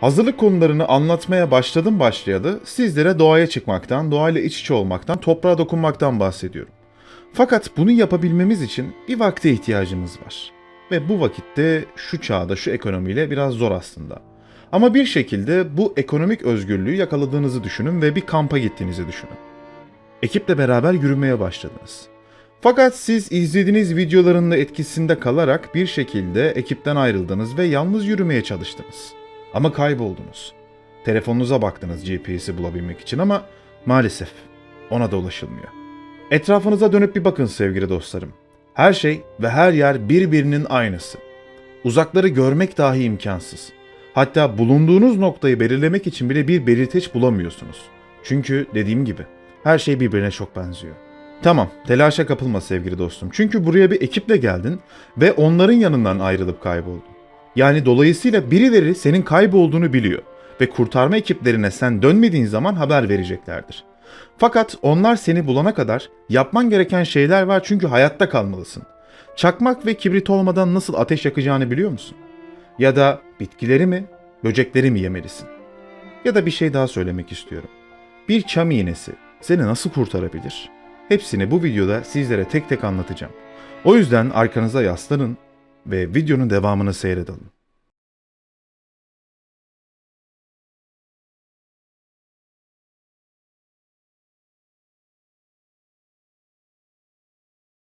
Hazırlık konularını anlatmaya başladım başlayalı sizlere doğaya çıkmaktan, doğayla iç içe olmaktan, toprağa dokunmaktan bahsediyorum. Fakat bunu yapabilmemiz için bir vakte ihtiyacımız var. Ve bu vakitte şu çağda, şu ekonomiyle biraz zor aslında. Ama bir şekilde bu ekonomik özgürlüğü yakaladığınızı düşünün ve bir kampa gittiğinizi düşünün. Ekiple beraber yürümeye başladınız. Fakat siz izlediğiniz videoların da etkisinde kalarak bir şekilde ekipten ayrıldınız ve yalnız yürümeye çalıştınız. Ama kayboldunuz. Telefonunuza baktınız GPS'i bulabilmek için ama maalesef ona da ulaşılmıyor. Etrafınıza dönüp bir bakın sevgili dostlarım. Her şey ve her yer birbirinin aynısı. Uzakları görmek dahi imkansız. Hatta bulunduğunuz noktayı belirlemek için bile bir belirteç bulamıyorsunuz. Çünkü dediğim gibi her şey birbirine çok benziyor. Tamam, telaşa kapılma sevgili dostum. Çünkü buraya bir ekiple geldin ve onların yanından ayrılıp kayboldun. Yani dolayısıyla birileri senin kaybolduğunu biliyor ve kurtarma ekiplerine sen dönmediğin zaman haber vereceklerdir. Fakat onlar seni bulana kadar yapman gereken şeyler var çünkü hayatta kalmalısın. Çakmak ve kibrit olmadan nasıl ateş yakacağını biliyor musun? Ya da bitkileri mi, böcekleri mi yemelisin? Ya da bir şey daha söylemek istiyorum. Bir çam iğnesi seni nasıl kurtarabilir? Hepsini bu videoda sizlere tek tek anlatacağım. O yüzden arkanıza yaslanın ve videonun devamını seyredelim.